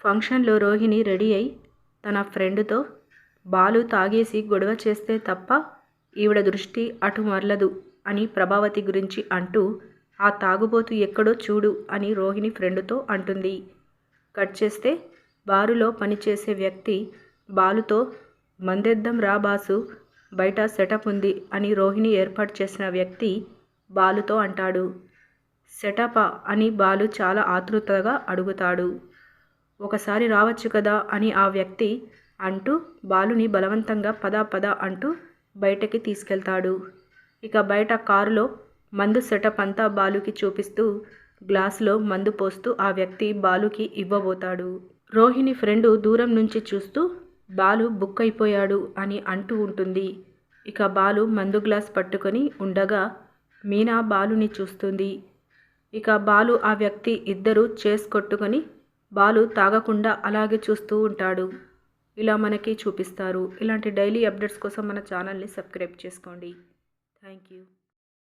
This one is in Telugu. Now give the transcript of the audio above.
ఫంక్షన్లో రోహిణి రెడీ అయి తన ఫ్రెండ్తో బాలు తాగేసి గొడవ చేస్తే తప్ప ఈవిడ దృష్టి అటు మరలదు అని ప్రభావతి గురించి అంటూ ఆ తాగుబోతు ఎక్కడో చూడు అని రోహిణి ఫ్రెండ్తో అంటుంది. కట్ చేస్తే బారులో పనిచేసే వ్యక్తి బాలుతో మందెద్దం రా బాసు బయట సెటప్ ఉంది అని రోహిణి ఏర్పాటు చేసిన వ్యక్తి బాలుతో అంటాడు. సెటపా అని బాలు చాలా ఆతృతగా అడుగుతాడు. ఒకసారి రావచ్చు కదా అని ఆ వ్యక్తి అంటూ బాలుని బలవంతంగా పదా పదా అంటూ బయటకి తీసుకెళ్తాడు. ఇక బయట కారులో మందు సెటప్ అంతా బాలుకి చూపిస్తూ గ్లాసులో మందు పోస్తూ ఆ వ్యక్తి బాలుకి ఇవ్వబోతాడు. రోహిణి ఫ్రెండు దూరం నుంచి చూస్తూ బాలు బుక్ అయిపోయాడు అని అంటూ ఉంటుంది. ఇక బాలు మందు గ్లాస్ పట్టుకొని ఉండగా మీనా బాలుని చూస్తుంది. ఇక బాలు ఆ వ్యక్తి ఇద్దరు చేసుకొట్టుకొని బాలు తాగకుండా అలాగే చూస్తూ ఉంటాడు. ఇలా మనకి చూపిస్తారు. ఇలాంటి డైలీ అప్డేట్స్ కోసం మన ఛానల్ని సబ్స్క్రైబ్ చేసుకోండి. Thank you.